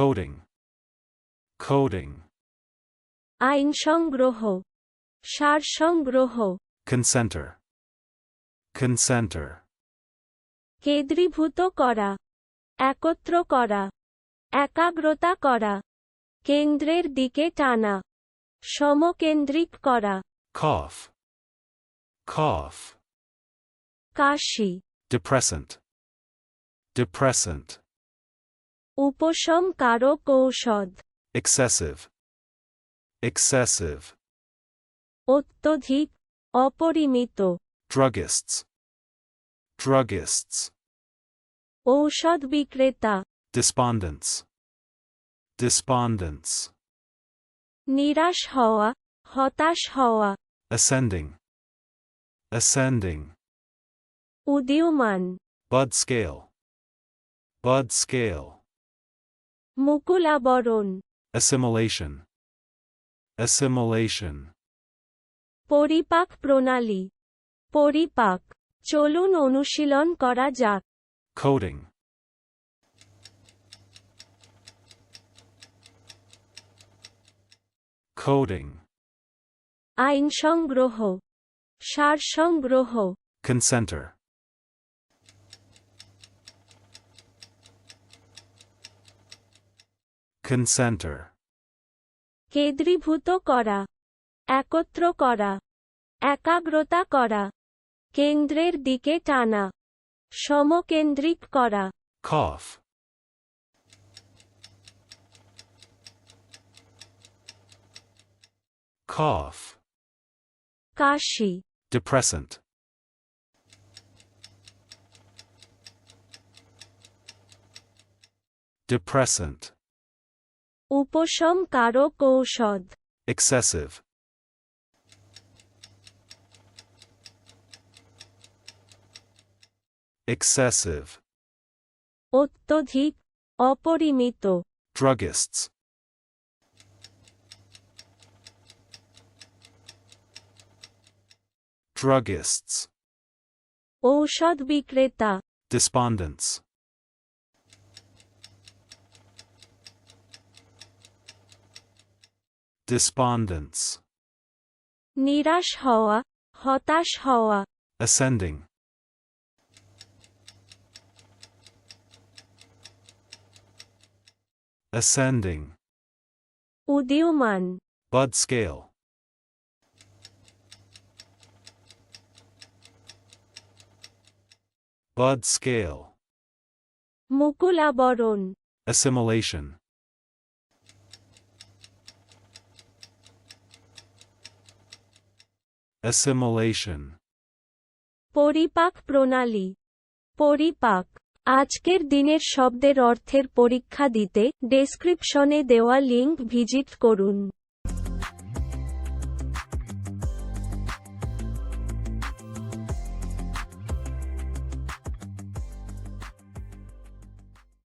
coding, coding, আইন সংগ্রহ সার সংগ্রহ consenter, consenter, কেন্দ্রীভূত করা একত্র করা একাগ্রতা করা কেন্দ্রের দিকে টানা সমকেন্দ্রিক করা cough, cough, কাশি depressant, depressant, উপশম কারক ঔষধ excessive, excessive, অত্যধিক অপরিমিত druggists, druggists, ঔষধ বিক্রেতা despondents, despondents, নিরাশ হওয়া হতাশ হওয়া ascending, ascending, উদীয়মান bud scale, bud scale, মুকুলাবরণ assimilation, assimilation, পরিপাক প্রণালী পরিপাক চলুন অনুশীলন করা যাক coding, coding, আইন সংগ্রহ সার সংগ্রহ consenter, consenter, কেন্দ্রীভূত করা একত্র করা একাগ্রতা করা কেন্দ্রের দিকে টানা সমকেন্দ্রিক করা। Cough, cough, কাশি। Depressant, depressant, উপশম কারক ঔষধ excessive, excessive, অত্যধিক অপরিমিত druggists, druggists, ঔষধ বিক্রেতা despondents, despondents, নিরাশ হওয়া হতাশ হওয়া ascending, ascending, উদীয়মান bud scale, bud scale, মুকুলাবরণ assimilation, assimilation, পরিপাক প্রণালী। পরিপাক। আজকের দিনের শব্দের অর্থের পরীক্ষা দিতে ডেসক্রিপশনে দেওয়া লিঙ্ক ভিজিট করুন।